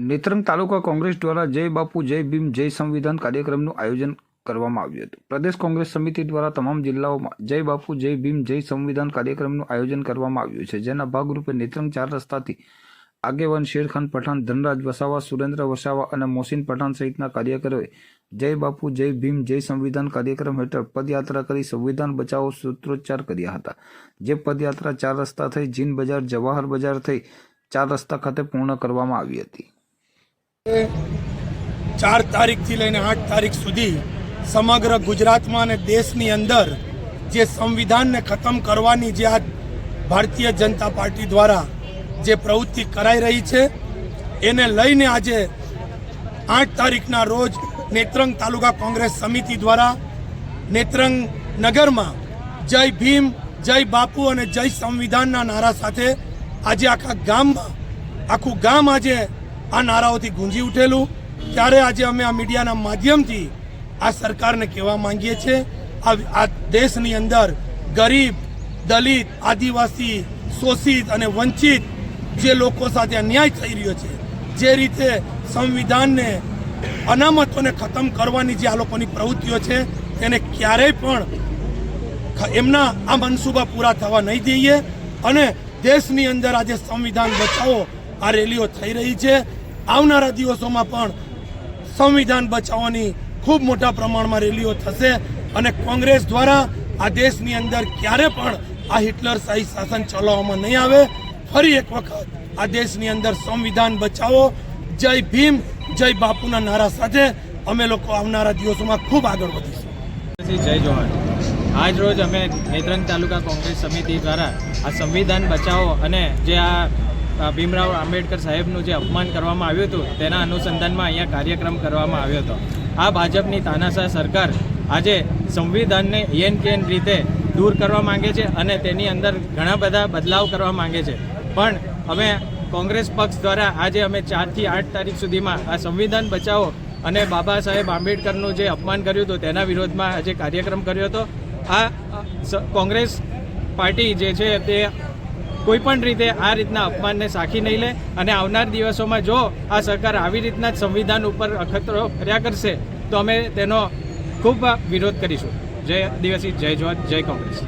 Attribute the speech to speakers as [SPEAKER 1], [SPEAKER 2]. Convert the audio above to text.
[SPEAKER 1] નેત્રંગ તાલુકા કોંગ્રેસ દ્વારા જય બાપુ, જય ભીમ, જય સંવિધાન કાર્યક્રમનું આયોજન કરવામાં આવ્યું હતું. પ્રદેશ કોંગ્રેસ સમિતિ દ્વારા તમામ જિલ્લાઓમાં જય બાપુ, જય ભીમ, જય સંવિધાન કાર્યક્રમનું આયોજન કરવામાં આવ્યું છે, જેના ભાગરૂપે નેત્રંગ ચાર રસ્તાથી આગેવાન શેરખાન પઠાણ, ધનરાજ વસાવા, સુરેન્દ્ર વસાવા અને મોસીન પઠાણ સહિતના કાર્યકરોએ જય બાપુ, જય ભીમ, જય સંવિધાન કાર્યક્રમ હેઠળ પદયાત્રા કરી સંવિધાન બચાવો સૂત્રોચ્ચાર કર્યા હતા. જે પદયાત્રા ચાર રસ્તા થઈ, જીન બજાર, જવાહર બજાર થઈ ચાર રસ્તા ખાતે પૂર્ણ કરવામાં આવી હતી.
[SPEAKER 2] ચાર તારીખથી લઈને આઠ તારીખ સુધી સમગ્ર ગુજરાતમાં અને દેશની અંદર જે સંવિધાનને ખતમ કરવાની જે આ ભારતીય જનતા પાર્ટી દ્વારા જે પ્રવૃત્તિ કરાઈ રહી છે, એને લઈને આજે આઠ તારીખના રોજ નેત્રંગ તાલુકા કોંગ્રેસ સમિતિ દ્વારા નેત્રંગ નગરમાં જય ભીમ, જય બાપુ અને જય સંવિધાનના નારા સાથે આજે આખા ગામમાં, આખું ગામ આજે આ નારાઓથી ગુંજી ઉઠેલું. ત્યારે આજે અમે આ મીડિયાના માધ્યમથી આ સરકારને કહેવા માંગીએ છીએ, આ દેશની અંદર ગરીબ, દલિત, આદિવાસી, શોષિત અને વંચિત જે લોકો સાથે અન્યાય થઈ રહ્યો છે, જે રીતે સંવિધાનને અનામતોને ખતમ કરવાની જે આ લોકોની પ્રવૃત્તિઓ છે, તેને ક્યારેય પણ એમના આ મનસૂબા પૂરા થવા નહીં દઈએ. અને દેશની અંદર આજે સંવિધાન બચાવો આ રેલીઓ થઈ રહી છે. આવનારા દિવસોમાં પણ સંવિધાન બચાવવાની ખૂબ મોટા પ્રમાણમાં રેલીઓ થશે અને કોંગ્રેસ દ્વારા આ દેશની અંદર ક્યારે પણ આ હિટલર શાહી શાસન ચલાવવામાં નહીં આવે, ફરી એક વખત આ દેશની અંદર સંવિધાન બચાવો. જય ભીમ, જય બાપુના નારા સાથે અમે લોકો આવનારા દિવસોમાં ખૂબ આગળ વધીશું.
[SPEAKER 3] જય જોહર આજ રોજ અમે નેત્રંગ તાલુકા કોંગ્રેસ સમિતિ દ્વારા આ સંવિધાન બચાવો અને જે આ ભીમરાવ આંબેડકર સાહેબનું જે અપમાન કરવામાં આવ્યું હતું, તેના અનુસંધાનમાં અહીંયા કાર્યક્રમ કરવામાં આવ્યો હતો. આ ભાજપની તાનાશાહ સરકાર આજે સંવિધાનને એન કેન રીતે દૂર કરવા માંગે છે અને તેની અંદર ઘણા બધા બદલાવ કરવા માંગે છે. પણ અમે કોંગ્રેસ પક્ષ દ્વારા આજે અમે ચારથી આઠ તારીખ સુધીમાં આ સંવિધાન બચાવો અને બાબા સાહેબ આંબેડકરનું જે અપમાન કર્યું હતું, તેના વિરોધમાં આજે કાર્યક્રમ કર્યો હતો. આ કોંગ્રેસ પાર્ટી જે છે તે કોઈ પણ રીતે આ રીતના અપમાનને સાખી નહીં લે અને આવનાર દિવસોમાં જો આ સરકાર આવી રીતના જ સંવિધાન ઉપર અખતરો કર્યા કરશે, તો અમે તેનો ખૂબ વિરોધ કરીશું. જય દિવસી જય જવાન, જય કોંગ્રેસ.